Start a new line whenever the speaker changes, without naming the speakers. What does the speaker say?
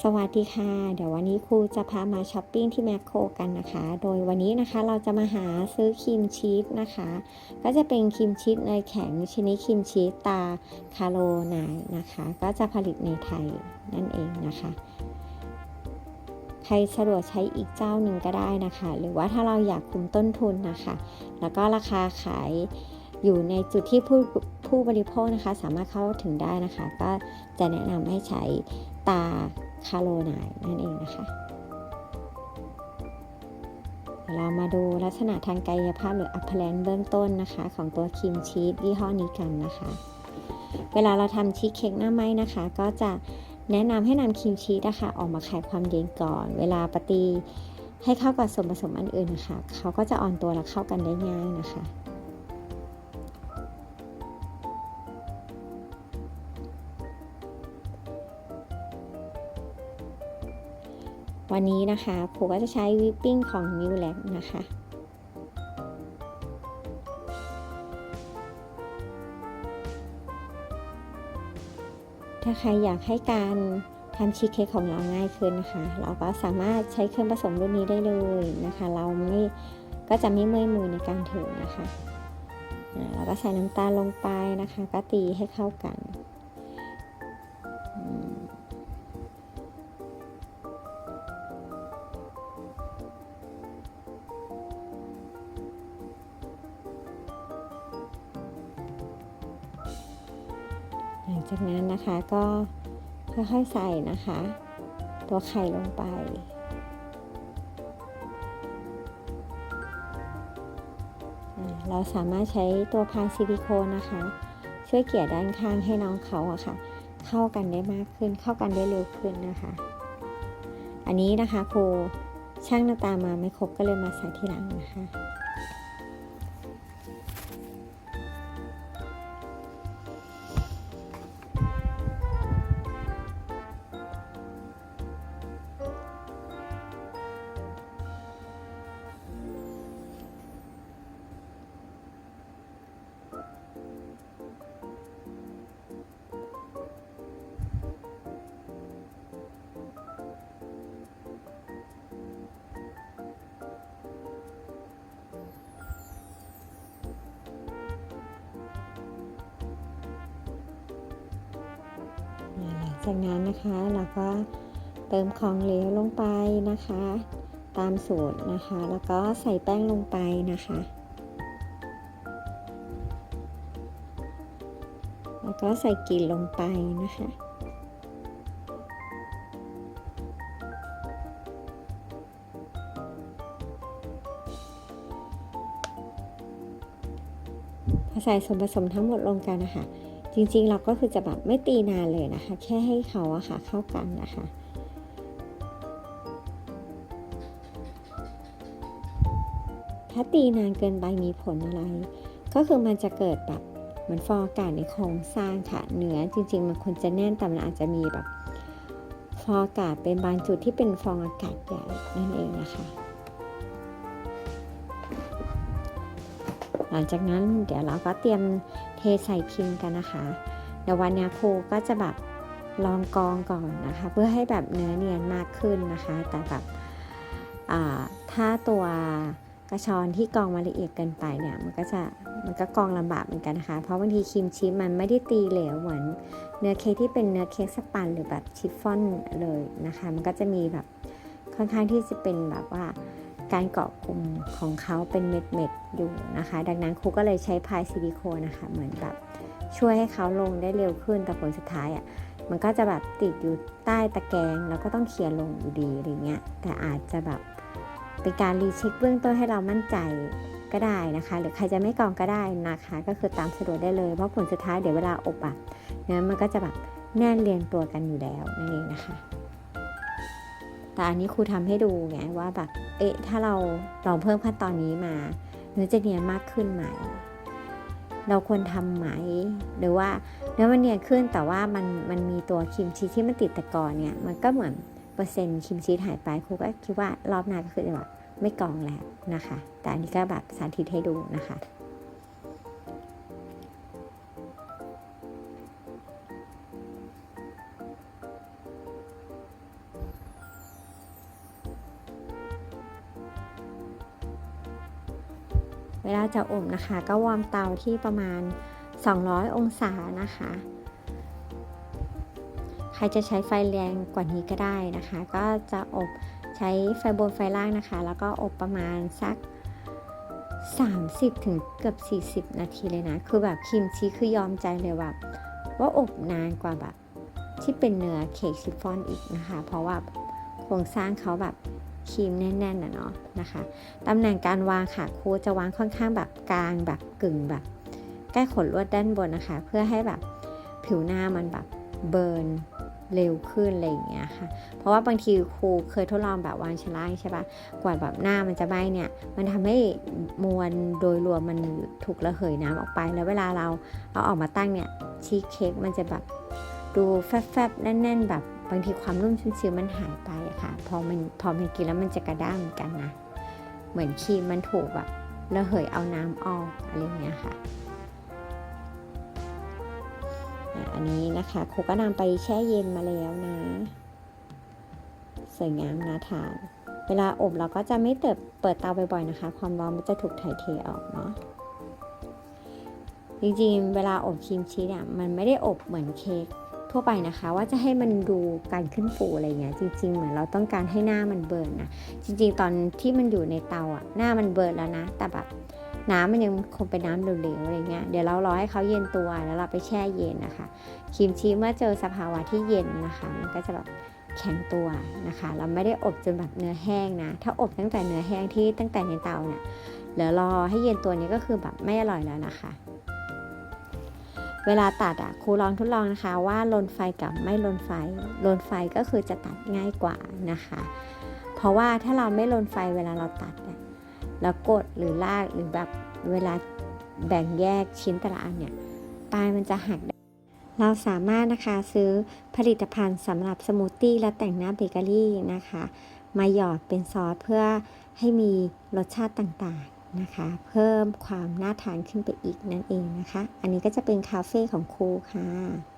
สวัสดีค่ะ เดี๋ยววันนี้ครูจะพามาช้อปปิ้งที่แมคโครกันนะคะ โดยวันนี้นะคะเราจะมาหาซื้อครีมชีสนะคะ ก็จะเป็นครีมชีสเนยแข็งชนิดครีมชีสตาคาโรไนนะคะ ก็จะผลิตในไทยนั่นเองนะคะ ใครสะดวกใช้อีกเจ้าหนึ่งก็ได้นะคะ หรือว่าถ้าเราอยากคุมต้นทุนนะคะ แล้วก็ราคาขายอยู่ในจุดที่ผู้ผู้บริโภคนะคะ สามารถเข้าถึงได้นะคะ ก็จะแนะนำให้ใช้ตา คาโรไนนั่นเองนะคะเรามาดูลักษณะทางกายภาพหรืออัพแลนเบื้องต้นนะคะ ของตัวครีมชีสยี่ห้อนี้กันนะคะ เวลาเราทำชีสเค้กหน้าไม้นะคะ ก็จะแนะนำให้นำครีมชีสนะคะออกมาขายความเย็นก่อน เวลาปฏิให้เข้ากับส่วนผสมอันอื่นนะคะ เขาก็จะอ่อนตัวและเข้ากันได้ง่ายนะคะ วันนี้นะคะครูก็จะใช้วิปปิ้งของมิวแลกนะคะถ้าใครอยากให้การทำชีสเค้กของเราง่ายขึ้นนะคะ เราก็สามารถใช้เครื่องผสมรุ่นนี้ได้เลยนะคะ เราไม่ก็จะไม่เมื่อยมือในการถือนะคะเราก็ใส่น้ำตาลลงไปนะคะ ก็ตีให้เข้ากัน งจากนั้นนะคะก็ค่อยๆใส่นะคะ ตัวไข่ลงไปเราสามารถใช้ตัวพายซิลิโคนนะคะ ช่วยเกี่ยด้านข้างให้น้องเขาอะค่ะ เข้ากันได้มากขึ้นเข้ากันได้เร็วขึ้นนะคะ อันนี้นะคะครูช่างหน้าตามาไม่ครบก็เลยมาใส่ทีหลังนะคะ จากนั้นนะคะเราก็เติมของเหลวลงไปนะคะ ตามสูตรนะคะ แล้วก็ใส่แป้งลงไปนะคะ แล้วก็ใส่กลิ่นลงไปนะคะพอใส่ส่วนผสมทั้งหมดลงกันนะคะ จริงๆเราก็คือจะแบบไม่ตีนานเลยนะคะ แค่ให้เขาอะค่ะเข้ากันนะคะถ้าตีนานเกินไปมีผลอะไร ก็คือมันจะเกิดแบบเหมือนฟองอากาศในโครงสร้างค่ะเนื้อจริง ๆ มันควรจะแน่นแต่มันอาจจะมีแบบฟองอากาศเป็นบางจุดที่เป็นฟองอากาศใหญ่นั่นเองนะคะ หลังจากนั้นเดี๋ยวเราก็เตรียม เทใส่พิมพ์กันนะคะเดี๋ยววันนี้ครูก็จะแบบลองกองก่อนนะคะ เพื่อให้แบบเนื้อเนียนมากขึ้นนะคะ แต่แบบอ่าถ้าตัวกระชอนที่กองมาละเอียดเกินไปเนี่ยมันก็จะมันก็กองลำบากเหมือนกันนะคะ เพราะบางทีครีมชีสมันไม่ได้ตีเหลวเหมือนเนื้อเค้กที่เป็นเนื้อเค้กสปันหรือแบบชิฟฟ่อนเลยนะคะ มันก็จะมีแบบค่อนข้างที่จะเป็นแบบว่า การเกาะกลุ่มของเขาเป็นเม็ดๆอยู่นะคะ ดังนั้นครูก็เลยใช้พายซิลิโคนนะคะ เหมือนแบบช่วยให้เขาลงได้เร็วขึ้นแต่ผลสุดท้ายอะ่ะมันก็จะแบบติดอยู่ใต้ตะแกรงแล้วก็ต้องเคลียร์ลงอยู่ดีอะไรเงี้ยแต่อาจจะแบบเป็นการรีเช็คเบื้องต้นให้เรามั่นใจก็ได้นะคะ หรือใครจะไม่กองก็ได้นะคะ ก็คือตามสะดวกได้เลยเพราะผลสุดท้ายเดี๋ยวเวลาอบอะ่ะเนื้อมันก็จะแบบแน่นเรียงตัวกันอยู่แล้วนั่นเองนะคะ แต่อันนี้ครูทำให้ดูไงว่าแบบ เอ๊ะ ถ้าเราลองเพิ่มขั้นตอนนี้มาเนื้อจะเนียนมากขึ้นไหม เราควรทำไหม หรือว่าเนื้อมันเนียนขึ้นแต่ว่ามันมันมีตัวครีมชีที่มันติดตะกอนเนี่ยมันก็เหมือนเปอร์เซ็นต์ครีมชีหายไปครูก็คิดว่ารอบหน้าก็คือแบบไม่กองแล้วนะคะ แต่อันนี้ก็แบบสาธิตให้ดูนะคะ เวลาจะอบนะคะ ก็วอร์มเตาที่ประมาณ 200 องศานะคะ ใครจะใช้ไฟแรงกว่านี้ก็ได้นะคะ ก็จะอบใช้ไฟบนไฟล่างนะคะ แล้วก็อบประมาณสัก 30 ถึงเกือบ 40 นาทีเลยนะ คือแบบคิมชีคือยอมใจเลยแบบว่าอบนานกว่าแบบที่เป็นเนื้อเค้กชิฟฟ่อนอีกนะคะ เพราะว่าโครงสร้างเขาแบบ ครีมแน่นๆนะเนาะนะคะตำแหน่งการวางค่ะครูจะวางค่อนข้างแบบกลางแบบกึ่งแบบ ใกล้ขนลวดด้านบนนะคะ เพื่อให้แบบผิวหน้ามันแบบเบิร์นเร็วขึ้นอะไรอย่างเงี้ยค่ะ เพราะว่าบางทีครูเคยทดลองแบบวางชั้นล่างใช่ปะกว่าแบบหน้ามันจะไหม้เนี่ย มันทำให้มวลโดยรวมมันถูกระเหยน้ำออกไป แล้วเวลาเราเอาออกมาตั้งเนี่ยชีสเค้กมันจะแบบดูแฟบๆแน่นๆแบบ บางทีความนุ่มชื้นชื้นมันหายไปอะค่ะ พอมันพอมันกินแล้วมันจะกระด้างเหมือนกันนะ เหมือนครีมมันถูกแบบระเหยเอาน้ำออกอะไรเงี้ยค่ะอันนี้นะคะครูก็นำไปแช่เย็นมาแล้วนะ สวยงามน่าทาน เวลาอบเราก็จะไม่เติบเปิดเตาบ่อยๆนะคะ ความร้อนมันจะถูกถ่ายเทออกเนาะจริงๆ เวลาอบครีมชีสเนี่ยมันไม่ได้อบเหมือนเค้ก ทั่วไปนะคะ ว่าจะให้มันดูการขึ้นฟูอะไรเงี้ยจริง ๆ เหมือนเราต้องการให้หน้ามันเบิร์นนะจริง ๆ ตอนที่มันอยู่ในเตาอะหน้ามันเบิร์นแล้วนะ แต่แบบน้ำมันยังคงเป็นน้ำเหลวๆอะไรเงี้ยเดี๋ยวเรารอให้เขาเย็นตัวแล้วเราไปแช่เย็นนะคะครีมชีสเมื่อเจอสภาวะที่เย็นนะคะ มันก็จะแบบแข็งตัวนะคะ เราไม่ได้อบจนแบบเนื้อแห้งนะ ถ้าอบตั้งแต่เนื้อแห้งที่ตั้งแต่ในเตาเนี่ยเหลือรอให้เย็นตัวนี้ก็คือแบบไม่อร่อยแล้วนะคะ เวลาตัดอะครูลองทดลองนะคะว่าลนไฟกับไม่ลนไฟ ลนไฟก็คือจะตัดง่ายกว่านะคะ เพราะว่าถ้าเราไม่ลนไฟเวลาเราตัดเนี่ยแล้วกดหรือลากหรือแบบเวลาแบ่งแยกชิ้นแต่ละอันเนี่ยปลายมันจะหักเราสามารถนะคะซื้อผลิตภัณฑ์สำหรับสมูทตี้และแต่งหน้าเบเกอรี่นะคะ มาหยอดเป็นซอสเพื่อให้มีรสชาติต่าง นะคะ เพิ่มความน่าทานขึ้นไปอีกนั่นเองนะคะ อันนี้ก็จะเป็นคาเฟ่ของครูค่ะ